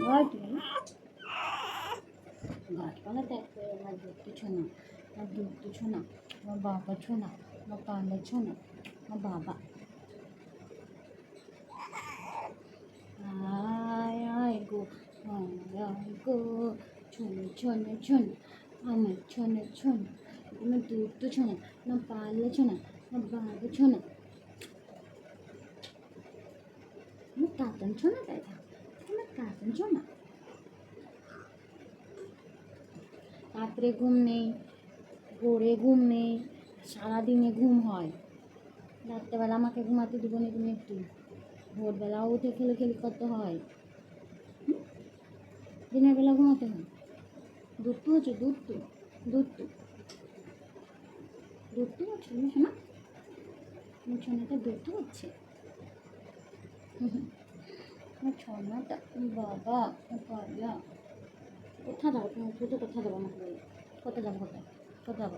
গাছপালা গাছপালা দেখতে আমার দুধ ছোনা আমার দুধ ছোনা আমার বাবা ছোনা আমার পান্ডা ছোনা আমার বাবা আয় আয় গো আয় আয় গো ছোনা ছোনা ছোনা আমার ছোনা ছোনা আমার দুধ ছোনা আমার পাল্লা ছোনা আমার বাবা ছোনা আমার কাতন ছোনা ছোনা রাত্রে ঘুম নেই, ভোরে ঘুম নেই, সারাদিনে ঘুম হয়। রাত্রেবেলা আমাকে ঘুমাতে দেবো না তুমি একটু। ভোরবেলাও উঠে খেলে খেলে করতে হয়। দিনের বেলা ঘুমাতে হয়। দুধ তো হচ্ছে দুধ তো দুধ তো। দুধ তো হচ্ছে তুমি শোনা। আমার দুধ তো হচ্ছে আমার বাবা কোথায় যাব তুমি দুধে কোথায় যাব আমাকে বলো কোথায় যাব কোথায় কোথায় যাব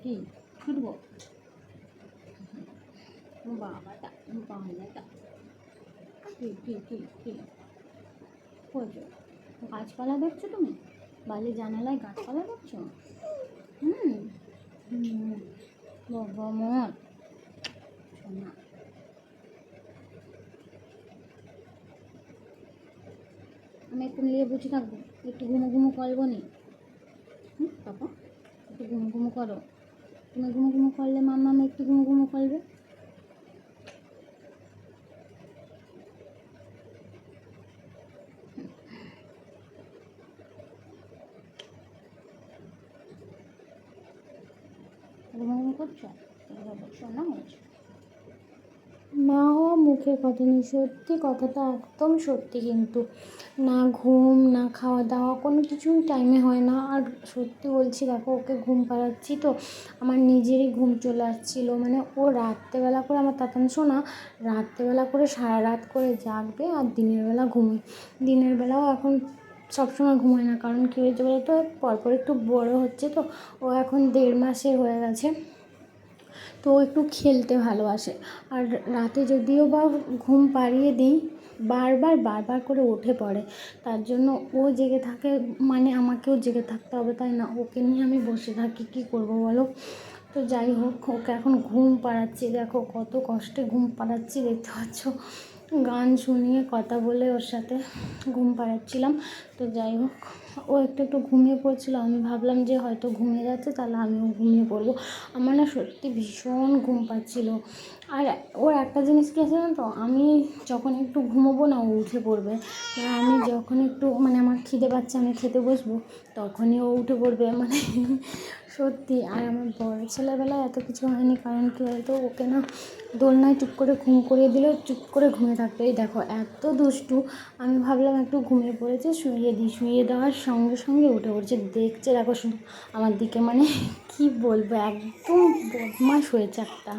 কি ছুটবো বাবাটা করছ গাছপালা দেখছ তুমি বালি জানালায় গাছপালা দেখছ হুম বাবা শোনা আমি একটু নিয়ে বসে থাকব। একটু ঘুমো ঘুমো করব নি। হুম বাবা একটু ঘুমো ঘুমো করো। তুমি ঘুমো ঘুমো করলে মাম্মা আমি একটু ঘুমো ঘুমো করবে। ঘুমো ঘুমো করছ? শোনা হয়েছে মা মুখের কথা নেই। সত্যি কথাটা একদম সত্যি কিন্তু। না ঘুম, না খাওয়া দাওয়া কোনো কিছুই টাইমে হয় না। আর সত্যি বলছি, দেখো, ওকে ঘুম পাড়াচ্ছি তো, আমার নিজেরই ঘুম চলে আসছিল। মানে ও রাত্রেবেলা করে, আমার তাতান শোনা, রাত্রেবেলা করে সারা রাত করে জাগবে আর দিনের বেলা ঘুমোয়। দিনের বেলাও এখন সবসময় ঘুমোয় না। কারণ কী হয়েছে বলো তো পরপর একটু বড় হচ্ছে তো, ও এখন দেড় মাসের হয়ে গেছে। তো একটু খেলতে ভালোবাসে। আর রাতে যদিও বা ঘুম পাড়িয়ে দিই, বারবার বারবার করে উঠে পড়ে। তার জন্য ও জেগে থাকে মানে আমাকেও জেগে থাকতে হবে, তাই না? ওকে নিয়ে আমি বসে থাকি, কী করব বলো? তো যাই হোক, ওকে এখন ঘুম পাড়াচ্ছি। দেখো কত কষ্টে ঘুম পাড়াচ্ছি, দেখতে পাচ্ছ? গান শুনিয়ে কথা বলে ওর সাথে ঘুম পাড়াচ্ছিলাম। তো যাই হোক, ও একটু একটু ঘুমিয়ে পড়ছিল। আমি ভাবলাম যে হয়তো ঘুমিয়ে যাচ্ছে, তাহলে আমিও ঘুমিয়ে পড়ব। আমার না সত্যি ভীষণ ঘুম পাচ্ছিল। আর ওর একটা জিনিস কি আছে তো? আমি যখন একটু ঘুমোবো না, ও উঠে পড়বে। আমি যখন একটু মানে আমার খিদে পাচ্ছে, আমি খেতে বসবো, তখনই ও উঠে পড়বে। মানে সত্যি, আর আমার বড় ছেলেবেলায় এত কিছু হয়নি, কারণ কী বলতো, ওকে না দোলনায় চুপ করে ঘুম করিয়ে দিলেও চুপ করে ঘুমিয়ে থাকতো। এই দেখো, এত দুষ্টু, আমি ভাবলাম একটু ঘুমিয়ে পড়েছে শুয়ে দিই শুয়ে দেওয়ার সঙ্গে সঙ্গে উঠে পড়ছে। দেখছে, দেখো শুধু আমার দিকে মানে কি বলব, একদম বদমাস হয়েছে একটা।